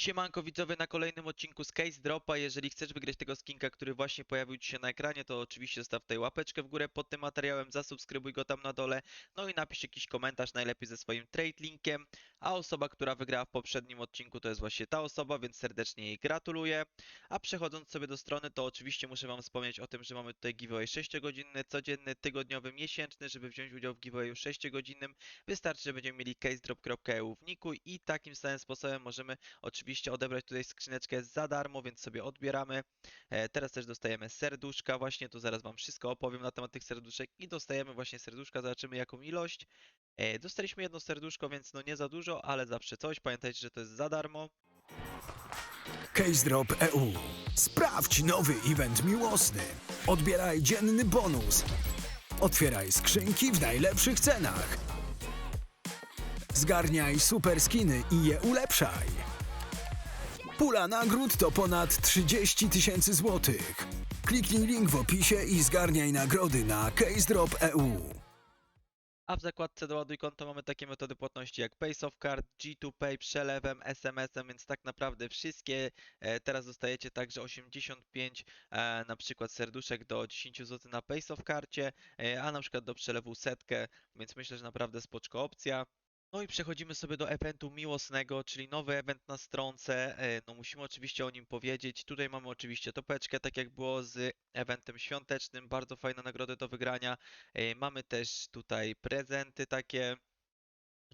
Siemanko widzowie na kolejnym odcinku z Case Dropa. Jeżeli chcesz wygrać tego skinka, który właśnie pojawił Ci się na ekranie, to oczywiście zostaw tutaj łapeczkę w górę pod tym materiałem, zasubskrybuj go tam na dole, no i napisz jakiś komentarz, najlepiej ze swoim trade linkiem. A osoba, która wygrała w poprzednim odcinku, to jest właśnie ta osoba, więc serdecznie jej gratuluję. A przechodząc sobie do strony, to oczywiście muszę Wam wspomnieć o tym, że mamy tutaj giveaway 6-godzinny, codzienny, tygodniowy, miesięczny. Żeby wziąć udział w giveawayu 6-godzinnym, wystarczy, że będziemy mieli casedrop.eu w niku i takim samym sposobem możemy oczywiście odebrać tutaj skrzyneczkę za darmo, więc sobie odbieramy. E, teraz też dostajemy serduszka, właśnie tu zaraz Wam wszystko opowiem na temat tych serduszek i dostajemy właśnie serduszka, zobaczymy jaką ilość. E, dostaliśmy jedno serduszko, więc no nie za dużo, ale zawsze coś. Pamiętajcie, że to jest za darmo. Case Drop EU. Sprawdź nowy event miłosny. Odbieraj dzienny bonus. Otwieraj skrzynki w najlepszych cenach. Zgarniaj super skiny i je ulepszaj. Pula nagród to ponad 30 tysięcy złotych. Kliknij link w opisie i zgarniaj nagrody na Case Drop E EU. A w zakładce doładuj konto mamy takie metody płatności jak Paysoft Card, G2Pay, przelewem, SMS-em, więc tak naprawdę wszystkie. E, teraz dostajecie także 85 e, na przykład serduszek do 10 zł na Paysoft Karcie, e, a na przykład do przelewu setkę, więc myślę, że naprawdę spoczko opcja. No i przechodzimy sobie do eventu miłosnego, czyli nowy event na stronce. E, No musimy oczywiście o nim powiedzieć. Tutaj mamy oczywiście topeczkę, tak jak było z eventem świątecznym. Bardzo fajne nagrody do wygrania. E, Mamy też tutaj prezenty takie.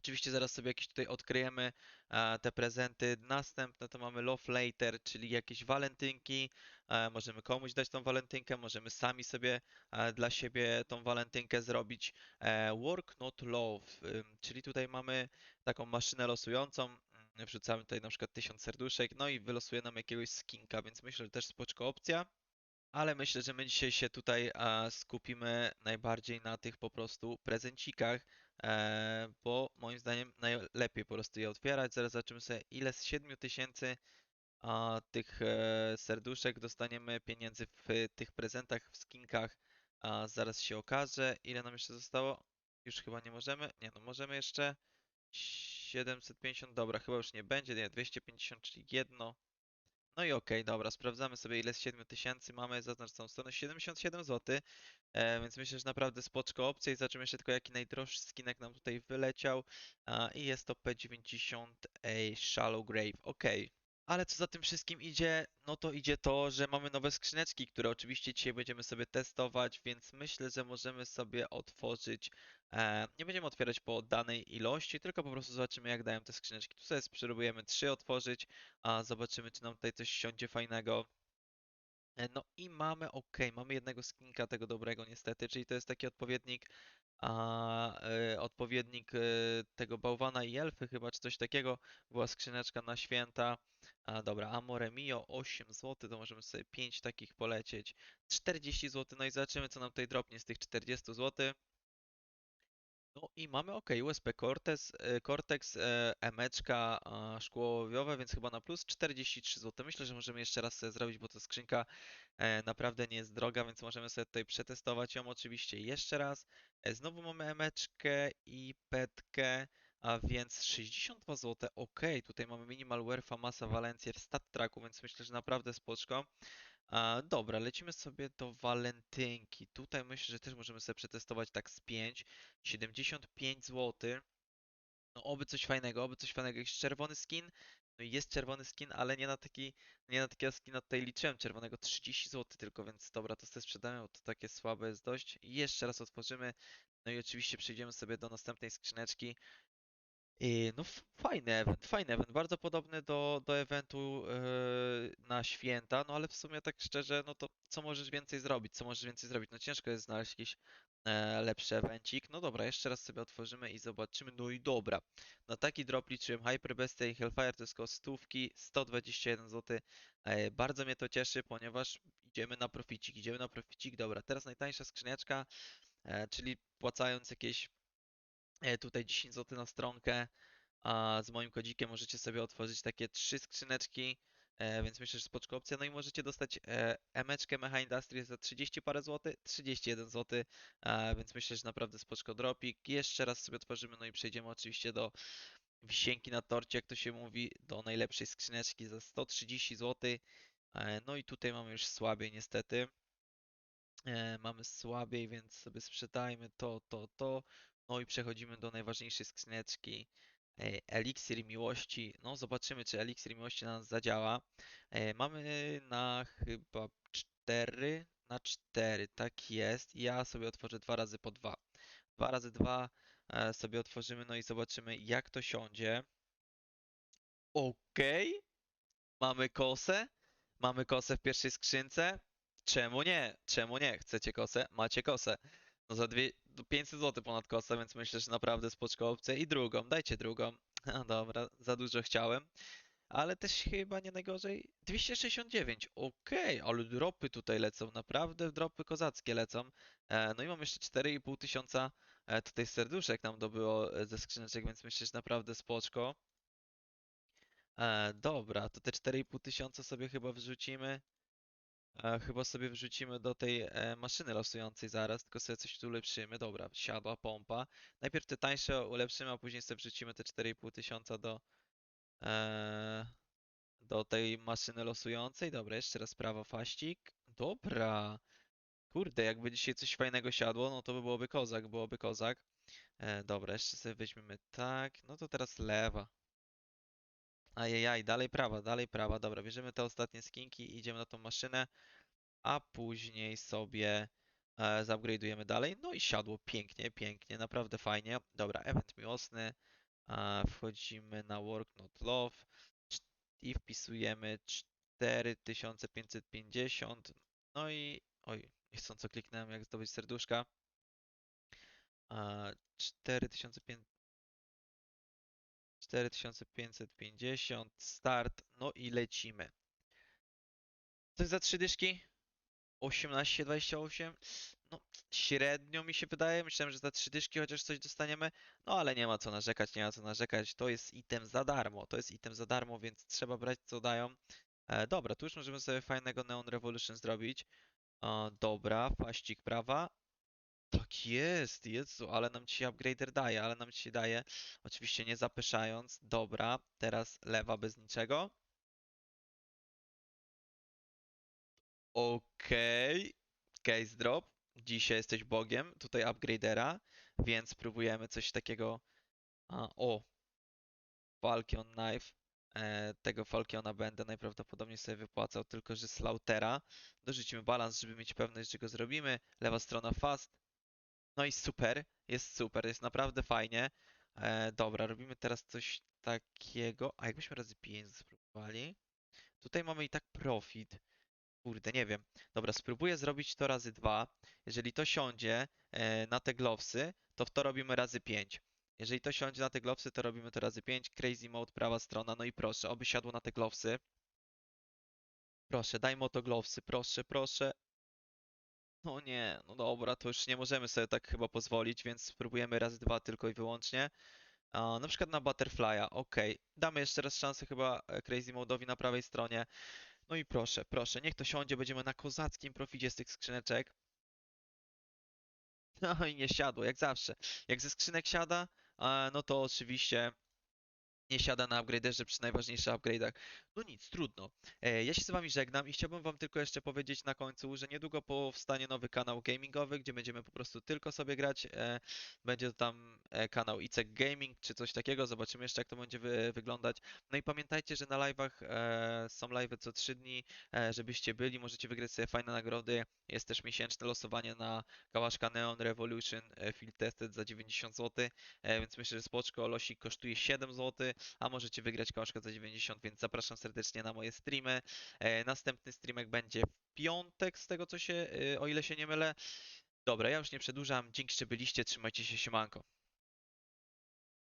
Oczywiście zaraz sobie jakieś tutaj odkryjemy e, te prezenty. Następne to mamy Love Later, czyli jakieś walentynki. E, Możemy komuś dać tą walentynkę, możemy sami sobie e, dla siebie tą walentynkę zrobić. Work Not Love, czyli tutaj mamy taką maszynę losującą. Mm, Wrzucamy tutaj na przykład 1000 serduszek, no i wylosuje nam jakiegoś skinka, więc myślę, że też spoczko opcja. Ale myślę, że my dzisiaj się tutaj skupimy najbardziej na tych po prostu prezencikach, bo moim zdaniem najlepiej po prostu je otwierać. Zaraz zobaczymy sobie, ile z 7000 a, tych e, serduszek dostaniemy pieniędzy w tych prezentach, w skinkach. Zaraz się okaże, ile nam jeszcze zostało. Już chyba nie możemy. Nie, no możemy jeszcze. 750, dobra, chyba już nie będzie. Nie, 250, czyli jedno. No i okej, dobra, sprawdzamy sobie ile z 7000 mamy, zaznacz tą stronę, 77 zł, e, więc myślę, że naprawdę spoczko opcja i zobaczymy jeszcze tylko jaki najdroższy skinek nam tutaj wyleciał a, i jest to P90 a Shallow Grave, okej. Ale co za tym wszystkim idzie, no to idzie to, że mamy nowe skrzyneczki, które oczywiście dzisiaj będziemy sobie testować, więc myślę, że możemy sobie otworzyć, e, nie będziemy otwierać po danej ilości, tylko po prostu zobaczymy jak dają te skrzyneczki. Tu sobie spróbujemy trzy otworzyć, a zobaczymy czy nam tutaj coś siądzie fajnego. E, No i mamy, ok, mamy jednego skinka tego dobrego niestety, czyli to jest taki odpowiednik, a, e, odpowiednik e, tego bałwana i elfy chyba, czy coś takiego. Była skrzyneczka na święta. A, dobra, Amore Mio 8 zł, to możemy sobie 5 takich polecieć. 40 zł, no i zobaczymy co nam tutaj dropnie z tych 40 zł. No i mamy ok, USP Cortex, e, Cortex, e, emeczka a, szkło ołowiowe, więc chyba na plus 43 zł. Myślę, że możemy jeszcze raz sobie zrobić, bo to skrzynka e, naprawdę nie jest droga, więc możemy sobie tutaj przetestować ją oczywiście jeszcze raz. E, Znowu mamy emeczkę i petkę, a więc 62 zł. Ok, tutaj mamy Minimal Wear Famasa Valencia w stat tracku, więc myślę, że naprawdę spoczko. A, dobra, lecimy sobie do walentynki. Tutaj myślę, że też możemy sobie przetestować tak z 5. 75 zł. No oby coś fajnego, oby coś fajnego. Jakiś czerwony skin. No i jest czerwony skin, ale nie na taki, nie na takiego skina tutaj liczyłem czerwonego. 30 zł tylko, więc dobra, to sobie sprzedamy, bo to takie słabe jest dość. I jeszcze raz otworzymy. No i oczywiście przejdziemy sobie do następnej skrzyneczki. I no fajny event, fajny event, bardzo podobny do, do eventu yy, na święta, no ale w sumie tak szczerze, no to co możesz więcej zrobić, co możesz więcej zrobić, no ciężko jest znaleźć jakiś e, lepszy evencik, no dobra, jeszcze raz sobie otworzymy i zobaczymy, no i dobra, na taki drop liczyłem. Hyper Bestia i Hellfire, to jest koło stówki, 121 zł, e, bardzo mnie to cieszy, ponieważ idziemy na proficik, idziemy na proficik, dobra, teraz najtańsza skrzyneczka, e, czyli płacając jakieś tutaj 10 zł na stronkę, a z moim kodzikiem możecie sobie otworzyć takie trzy skrzyneczki, e, więc myślę, że spoczko opcja. No i możecie dostać e, emeczkę Mecha Industry za 30 parę złotych, 31 zł, e, więc myślę, że naprawdę spoczko dropik. Jeszcze raz sobie otworzymy, no i przejdziemy oczywiście do wisienki na torcie, jak to się mówi, do najlepszej skrzyneczki za 130 zł. E, No i tutaj mamy już słabiej niestety. E, Mamy słabiej, więc sobie sprzedajmy to, to, to. No i przechodzimy do najważniejszej skrzyneczki. e, Eliksir miłości. No zobaczymy, czy eliksir miłości na nas zadziała. E, Mamy na chyba 4 na 4, tak jest. Ja sobie otworzę dwa razy po dwa. Dwa razy dwa e, sobie otworzymy, no i zobaczymy jak to siądzie. Okej. Mamy kosę. Mamy kosę w pierwszej skrzynce. Czemu nie? Czemu nie? Chcecie kosę? Macie kosę. No za dwie, do 500 zł ponad kosa, więc myślę, że naprawdę spoczko opcja. I drugą, dajcie drugą. No dobra, za dużo chciałem. Ale też chyba nie najgorzej. 269, okej, ale dropy tutaj lecą, naprawdę dropy kozackie lecą. E, no i mam jeszcze 4,5 tysiąca e, tutaj serduszek nam dobyło e, ze skrzyneczek, więc myślę, że naprawdę spoczko. Dobra, to te 4,5 tysiąca sobie chyba wrzucimy. E, chyba sobie wrzucimy do tej e, maszyny losującej zaraz, tylko sobie coś tu ulepszymy. Dobra, siadła pompa. Najpierw te tańsze ulepszymy, a później sobie wrzucimy te 4,5 tysiąca do, e, do tej maszyny losującej. Dobra, jeszcze raz prawo faścik. Dobra. Kurde, jakby dzisiaj coś fajnego siadło, no to by byłoby kozak, byłoby kozak. E, dobra, jeszcze sobie weźmiemy tak. No to teraz lewa. Ajajaj, dalej prawa, dalej prawa. Dobra, bierzemy te ostatnie skinki i idziemy na tą maszynę, a później sobie e, zupgrade'ujemy dalej. No i siadło pięknie, pięknie, naprawdę fajnie. Dobra, event miłosny. E, wchodzimy na Work Not Love i wpisujemy 4550. No i, oj, niechcąco kliknąłem jak zdobyć serduszka. E, 4500 4550, start, no i lecimy. Coś za trzy dyszki? 18-28? No, średnio mi się wydaje. Myślałem, że za trzy dyszki chociaż coś dostaniemy. No, ale nie ma co narzekać, nie ma co narzekać. To jest item za darmo. To jest item za darmo, więc trzeba brać co dają. E, dobra, tu już możemy sobie fajnego Neon Revolution zrobić. E, dobra, faścik prawa. Tak jest, Jezu, ale nam ci upgrader daje, ale nam ci daje. Oczywiście nie zapyszając. Dobra, teraz lewa bez niczego. Okej. Case drop. Dzisiaj jesteś bogiem, tutaj upgradera, więc próbujemy coś takiego. A, o! Falcon Knife. E, tego Falcona będę najprawdopodobniej sobie wypłacał, tylko że Slaughtera. Dorzucimy balans, żeby mieć pewność, że go zrobimy. Lewa strona fast. No i super, jest super, jest naprawdę fajnie. E, dobra, robimy teraz coś takiego. A jakbyśmy razy 5 spróbowali? Tutaj mamy i tak profit. Kurde, nie wiem. Dobra, spróbuję zrobić to razy 2. Jeżeli to siądzie e, na te glowsy, to w to robimy razy 5. Jeżeli to siądzie na te glowsy, to robimy to razy 5. Crazy mode, prawa strona. No i proszę, oby siadło na te glowsy. Proszę, dajmy to glowsy, proszę, proszę. No nie, no dobra, to już nie możemy sobie tak chyba pozwolić, więc spróbujemy raz, dwa tylko i wyłącznie. A, na przykład na Butterfly'a, ok. Damy jeszcze raz szansę chyba e, Crazy Mode'owi na prawej stronie. No i proszę, proszę, niech to siądzie, będziemy na kozackim proficie z tych skrzyneczek. No i nie siadło, jak zawsze. Jak ze skrzynek siada, no to oczywiście nie siada na upgraderze przy najważniejszych upgrade'ach. No nic, trudno. E, Ja się z wami żegnam i chciałbym wam tylko jeszcze powiedzieć na końcu, że niedługo powstanie nowy kanał gamingowy, gdzie będziemy po prostu tylko sobie grać. E, Będzie to tam e, kanał Icek Gaming czy coś takiego, zobaczymy jeszcze jak to będzie wy wyglądać. No i pamiętajcie, że na live'ach są live'y co 3 dni, żebyście byli, możecie wygrać sobie fajne nagrody. Jest też miesięczne losowanie na kałaszka Neon Revolution Field Tested za 90 zł, więc myślę, że spoczko, losik kosztuje 7 zł a możecie wygrać kałaszka za 90, więc zapraszam serdecznie na moje streamy. E, następny streamek będzie w piątek, z tego co się, e, o ile się nie mylę. Dobra, ja już nie przedłużam. Dzięki, że byliście, trzymajcie się, siemanko.